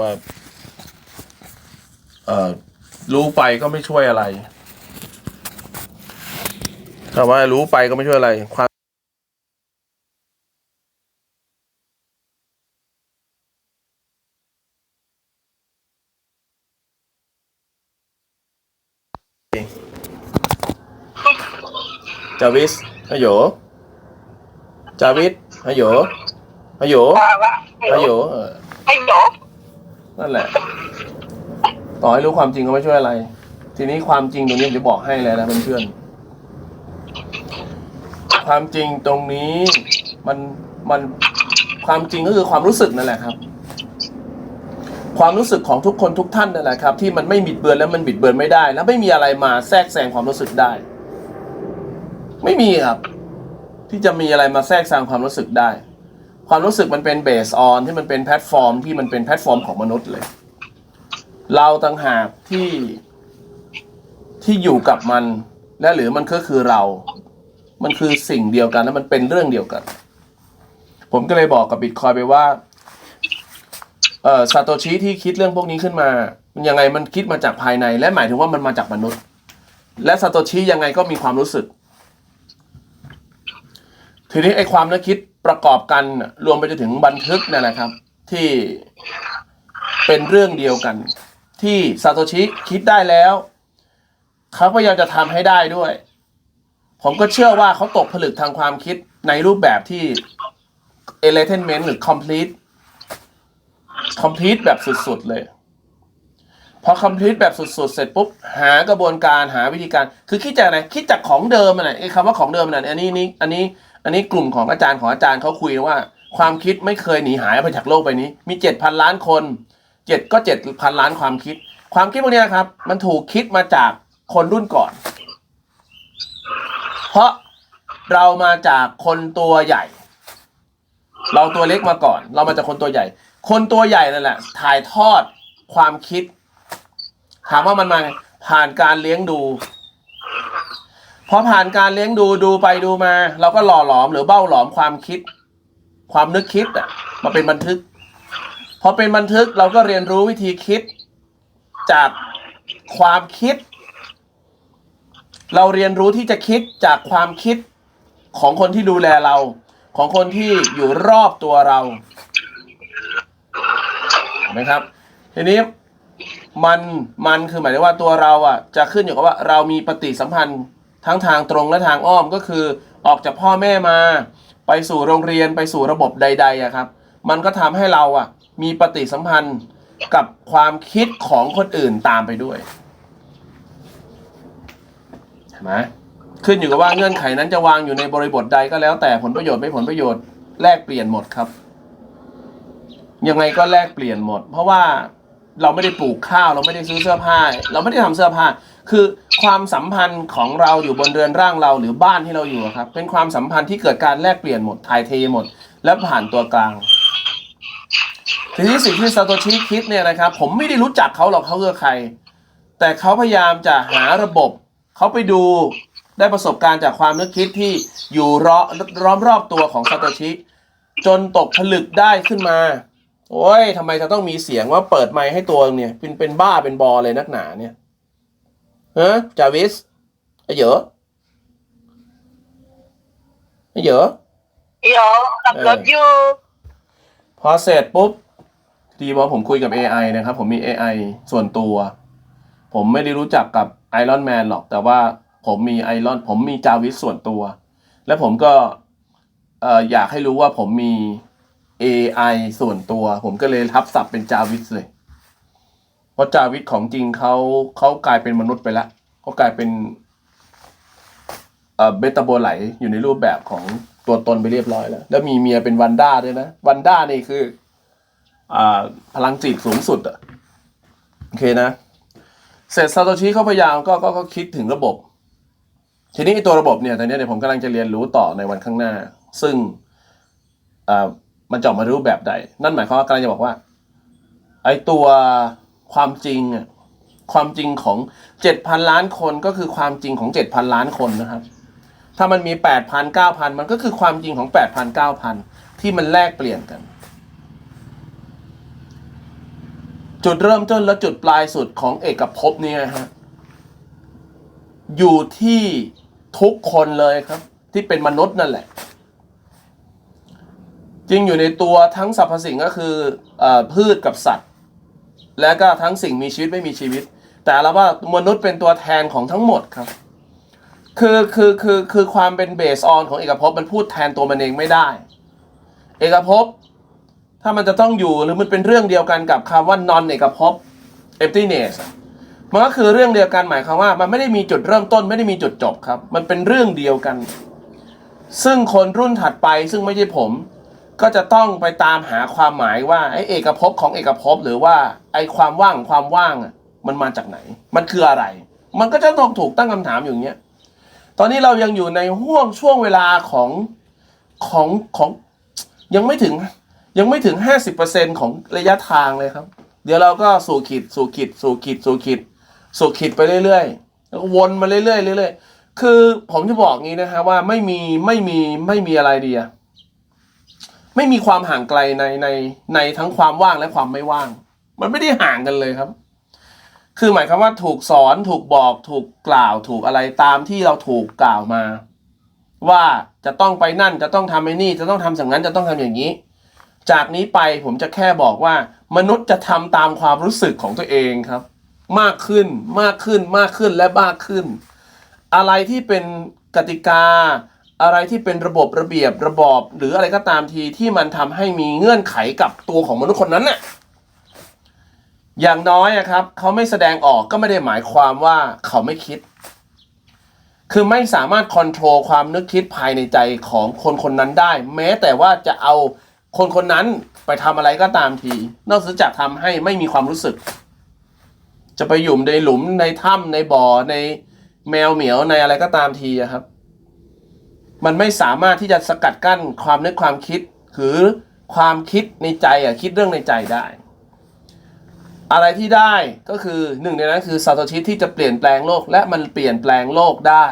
ว่าเอ่อรู้ไปก็ไม่ช่วยอะไรแต่ว่ารู้ไปก็ไม่ช่วยอะไรความจาวิสฮัลโหลจาวิสฮัลโหลฮัลโหลว่าว่าฮัลโหลเออไอ้หยอ นั่นแหละ ต่อให้รู้ความจริงก็ไม่ช่วยอะไร ทีนี้ความจริงตรงนี้จะบอกให้เลยนะเพื่อนๆความจริงตรงนี้มันมันความจริงก็คือความรู้สึกนั่นแหละครับ ความรู้สึกของทุกคนทุกท่านนั่นแหละครับ ที่มันไม่บิดเบือนแล้วมันบิดเบือนไม่ได้ แล้วไม่มีอะไรมาแทรกแซงความรู้สึกได้ ไม่มีครับ ที่จะมีอะไรมาแทรกแซงความรู้สึกได้ ความรู้สึกมันเป็นเบสออนที่มันเป็นแพลตฟอร์มที่มันเป็นแพลตฟอร์มของมนุษย์เลย เราต่างหากที่ที่อยู่กับมัน และหรือมันก็คือเรา มันคือสิ่งเดียวกันและมันเป็นเรื่องเดียวกัน ผมก็เลยบอกกับบิตคอยไปว่าเออซาโตชิที่คิดเรื่องพวกนี้ขึ้นมา มันยังไงมันคิดมาจากภายใน และหมายถึงว่ามันมาจากมนุษย์ และซาโตชิยังไงก็มีความรู้สึก ทีนี้ไอ้ความนึกคิด ประกอบกันรวมไปจนถึงบันทึกนั่นแหละครับ ที่เป็นเรื่องเดียวกัน ที่ซาโตชิคิดได้แล้ว เขาพยายามจะทำให้ได้ด้วย ผมก็เชื่อว่าเขาตกผลึกทางความคิดในรูปแบบที่ enlightenment หรือ complete complete แบบสุด ๆ เลย พอ complete แบบสุด ๆ เสร็จปุ๊บ หากระบวนการหาวิธีการ คือคิดจากอะไรคิดจากของเดิมอะไรไอ้คำว่าของเดิมนั่นอันนี้นี่อันนี้ อันนี้กลุ่มของอาจารย์ของอาจารย์เขาคุยว่า ความคิดไม่เคยหนีหายไปจากโลกใบนี้ มีเจ็ดพันล้านคนเจ็ดก็เจ็ดพันล้านความคิด ความคิดพวกนี้ครับ มันถูกคิดมาจากคนรุ่นก่อน เพราะเรามาจากคนตัวใหญ่ เราตัวเล็กมาก่อน เรามาจากคนตัวใหญ่ คนตัวใหญ่นั่นแหละ ถ่ายทอดความคิด ถามว่ามันมาไงผ่านการเลี้ยงดู พอผ่านการเลี้ยงดูดูไปดูมา เราก็หล่อหลอมหรือเบ้าหลอมความคิด ความนึกคิดอะมาเป็นบันทึก พอเป็นบันทึกเราก็เรียนรู้วิธีคิด จากความคิด เราเรียนรู้ที่จะคิดจากความคิดของคนที่ดูแลเรา ของคนที่อยู่รอบตัวเราเห็นไหมครับ ทีนี้มันมันคือหมายถึงว่าตัวเราอะ จะขึ้นอยู่กับว่าเรามีปฏิสัมพันธ์ ทั้งทางตรงและทางอ้อมก็คือ ออกจากพ่อแม่มา ไปสู่โรงเรียนไปสู่ระบบใดๆอะครับ มันก็ทำให้เราอะมีปฏิสัมพันธ์กับความคิดของคนอื่นตามไปด้วยเห็นไหมขึ้นอยู่กับว่าเงื่อนไขนั้นจะวางอยู่ในบริบทใดก็แล้วแต่ผลประโยชน์ไม่ผลประโยชน์แลกเปลี่ยนหมดครับ ยังไงก็แลกเปลี่ยนหมด เพราะว่า เราไม่ได้ปลูกข้าว เราไม่ได้ซื้อเสื้อผ้า เราไม่ได้ทำเสื้อผ้า คือความสัมพันธ์ของเราอยู่บนเรือนร่างเราหรือบ้านที่เราอยู่ครับ เป็นความสัมพันธ์ที่เกิดการแลกเปลี่ยนหมดถ่ายเทหมด และผ่านตัวกลางทีนี้สิ่งที่ซาโตชิคิดเนี่ยนะครับ ผมไม่ได้รู้จักเขาหรอกเขาคือใคร แต่เขาพยายามจะหาระบบ เขาไปดูได้ประสบการณ์จากความนึกคิดที่อยู่ร้อมรอบตัวของซาโตชิจนตกผลึกได้ขึ้นมา โอ้ยทำไมจะต้องมีเสียงว่าเปิดไมค์ให้ตัวเนี่ย เป็นเป็นบ้าเป็นบอเลยนักหนาเนี่ยฮะจาวิสไอ้เหยอะไอ้เหยอะหยอขับรถอยู่พอเสร็จปุ๊บดีว่าผมคุยกับ AI นะครับ ผมมี AI ส่วนตัว ผมไม่ได้รู้จักกับไอรอนแมนหรอก แต่ว่าผมมีไอรอนผมมีจาวิสส่วนตัว และผมก็เอ่ออยากให้รู้ว่าผมมี AI ส่วนตัว ผมก็เลยทับศัพท์เป็นจาวิสเลย เพราะจาวิสของจริงเขาเขากลายเป็นมนุษย์ไปแล้วเขากลายเป็นเอ่อเบตาโบไลอยู่ในรูปแบบของตัวตนไปเรียบร้อยแล้ว แล้วมีเมียเป็นวันด้าด้วยนะ วันด้านี่คืออ่าพลังจิตสูงสุดอะโอเคนะ เสร็จซาโตชิเขาพยายามก็ก็ก็คิดถึงระบบ ทีนี้ตัวระบบเนี่ยตอนนี้เนี่ยผมกำลังจะเรียนรู้ต่อในวันข้างหน้า ซึ่งอ่า มันจะออกมารูปแบบใด นั่นหมายความว่ากำลังจะบอกว่า ไอ้ตัวความจริงอะความจริงของเจ็ดพันล้านคนก็คือความจริงของเจ็ดพันล้านคนนะครับ ถ้ามันมีแปดพันเก้าพันมันก็คือความจริงของแปดพันเก้าพันที่มันแลกเปลี่ยนกัน จุดเริ่มต้นและจุดปลายสุดของเอกภพเนี่ยฮะอยู่ที่ทุกคนเลยครับ ที่เป็นมนุษย์นั่นแหละ จริงอยู่ในตัวทั้งสรรพสิ่งก็คือเออพืชกับสัตว์ และก็ทั้งสิ่งมีชีวิตไม่มีชีวิต แต่เราว่ามนุษย์เป็นตัวแทนของทั้งหมดครับ คือคือคือคือความเป็นเบสออนของเอกภพมันพูดแทนตัวมันเองไม่ได้ เอกภพถ้ามันจะต้องอยู่หรือมันเป็นเรื่องเดียวกันกับคำว่า non เอกภพ emptiness มันก็คือเรื่องเดียวกันหมายความว่า มันไม่ได้มีจุดเริ่มต้นไม่ได้มีจุดจบครับ มันเป็นเรื่องเดียวกัน ซึ่งคนรุ่นถัดไปซึ่งไม่ใช่ผม ก็จะต้องไปตามหาความหมายว่าไอ้เอกภพของเอกภพหรือว่าไอ้ความว่างความว่างมันมาจากไหน มันคืออะไร มันก็จะต้องถูกตั้งคำถามอยู่างเงี้ยตอนนี้เรายังอยู่ในห่วงช่วงเวลาของของของยังไม่ถึงยังไม่ถึงห้าสิบเปอร์เซ็นของระยะทางเลยครับ เดี๋ยวเราก็สู่ขีดสู่ขีดสู่ขีดสู่ขีดสู่ขีดไปเรื่อยๆแล้ววนมาเรื่อยๆเรื่อยๆคือผมจะบอกงี้นะฮะว่าไม่มีไม่มีไม่มีอะไรดีอะ ไม่มีความห่างไกลในในในทั้งความว่างและความไม่ว่าง มันไม่ได้ห่างกันเลยครับ คือหมายความว่าถูกสอนถูกบอกถูกกล่าวถูกอะไรตามที่เราถูกกล่าวมา ว่าจะต้องไปนั่นจะต้องทำไอ้นี่ จะต้องทำสิ่งนั้นจะต้องทำอย่างนี้ จากนี้ไปผมจะแค่บอกว่า มนุษย์จะทำตามความรู้สึกของตัวเองครับ มากขึ้นมากขึ้นมากขึ้นและมากขึ้น อะไรที่เป็นกติกา อะไรที่เป็นระบบระเบียบระบอบ หรืออะไรก็ตามทีที่มันทำให้มีเงื่อนไขกับตัวของมนุษย์คนนั้นน่ะอย่างน้อยอะครับเขาไม่แสดงออกก็ไม่ได้หมายความว่าเขาไม่คิด คือไม่สามารถคอนโทรลความนึกคิดภายในใจของคนคนนั้นได้ แม้แต่ว่าจะเอาคนคนนั้นไปทำอะไรก็ตามที นอกจากทำให้ไม่มีความรู้สึก จะไปอยู่ในหลุมในถ้ำในบ่อในแมวเหมียวในอะไรก็ตามทีอะครับ มันไม่สามารถที่จะสกัดกั้นความนึกความคิด หรือความคิดในใจอะคิดเรื่องในใจได้ อะไรที่ได้ก็คือหนึ่งในนั้นคือซาโตชิที่จะเปลี่ยนแปลงโลก และมันเปลี่ยนแปลงโลกได้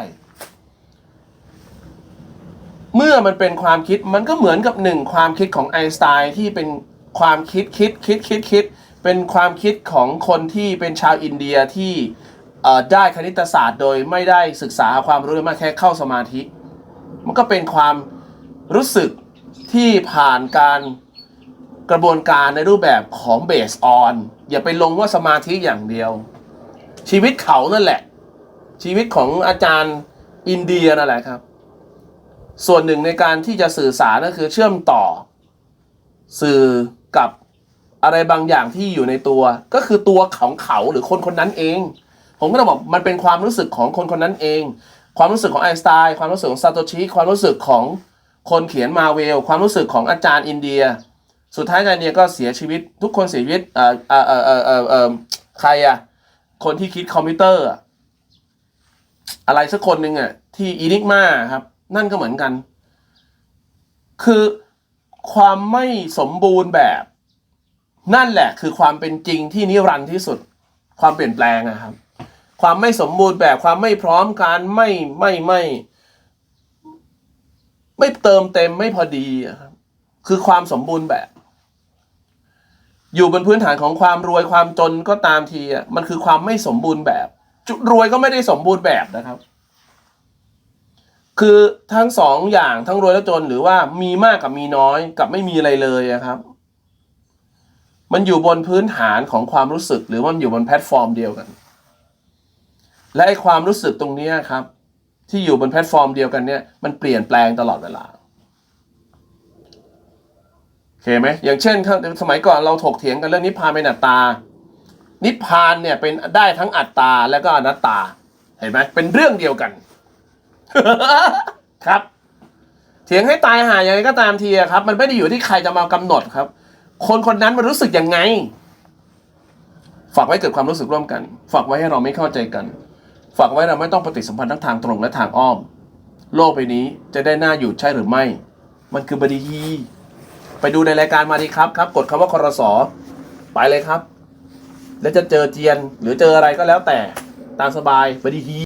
เมื่อมันเป็นความคิดมันก็เหมือนกับหนึ่งความคิดของไอน์สไตน์ที่เป็นความคิดคิดคิดคิดคิดเป็นความคิดของคนที่เป็นชาวอินเดียที่ได้คณิตศาสตร์โดยไม่ได้ศึกษาความรู้เลยมากแค่เข้าสมาธิ มันก็เป็นความรู้สึกที่ผ่านการกระบวนการในรูปแบบของเบสออนอย่าไปลงว่าสมาธิอย่างเดียว ชีวิตเขานั่นแหละ ชีวิตของอาจารย์อินเดียนั่นแหละครับ ส่วนหนึ่งในการที่จะสื่อสารก็คือเชื่อมต่อ สื่อกับอะไรบางอย่างที่อยู่ในตัว ก็คือตัวของเขาหรือคนคนนั้นเอง ผมก็ต้องบอกมันเป็นความรู้สึกของคนคนนั้นเอง ความรู้สึกของไอน์สไตน์ความรู้สึกของซาโตชิความรู้สึกของคนเขียนมาเวล ความรู้สึกของอาจารย์อินเดีย สุดท้ายอาจารย์เนี่ยก็เสียชีวิต ทุกคนเสียชีวิตเอ่อเอ่อเอ่อเอ่อเอ่อใครอะคนที่คิดคอมพิวเตอร์อะอะไรสักคนหนึ่งอะที่อีนิกมาครับ นั่นก็เหมือนกัน คือความไม่สมบูรณ์แบบ นั่นแหละ คือความเป็นจริงที่นิรันดร์ที่สุด ความเปลี่ยนแปลงอะครับ ความไม่สมบูรณ์แบบความไม่พร้อมการไม่ไม่ไม่ ไม่เติมเต็มไม่พอดีครับคือความสมบูรณ์แบบ อยู่บนพื้นฐานของความรวยความจนก็ตามทีอะมันคือความไม่สมบูรณ์แบบจุรวยก็ไม่ได้สมบูรณ์แบบนะครับ คือทั้งสองอย่างทั้งรวยและจนหรือว่ามีมากกับมีน้อยกับไม่มีอะไรเลยอะครับ มันอยู่บนพื้นฐานของความรู้สึก หรือว่ามันอยู่บนแพลตฟอร์มเดียวกัน และไอ้ความรู้สึกตรงนี้ครับ ที่อยู่บนแพลตฟอร์มเดียวกันเนี่ยมันเปลี่ยนแปลงตลอดเวลาโอเคไหมอย่างเช่นถ้าสมัยก่อนเราถกเถียงกันเรื่องนิพพานเป็นอัตตา นิพพานเนี่ยเป็นได้ทั้งอัตตาและก็อนัตตา เห็นไหมเป็นเรื่องเดียวกัน ครับ เถียงให้ตายหายังไงก็ตามทีครับ มันไม่ได้อยู่ที่ใครจะมากำหนดครับ คนคนนั้นมันรู้สึกยังไง ฝากไว้เกิดความรู้สึกร่วมกัน ฝากไว้ให้เราไม่เข้าใจกัน ฝากไว้เราไม่ต้องปฏิสัมพันธ์ทั้งทางตรงและทางอ้อม โลกใบนี้จะได้หน้าอยู่ใช่หรือไม่ มันคือบดีฮีไปดูในรายการมาดีครับครับกดคำว่าคอรสอไปเลยครับ แล้วจะเจอเจียนหรือเจออะไรก็แล้วแต่ตามสบายบดีฮี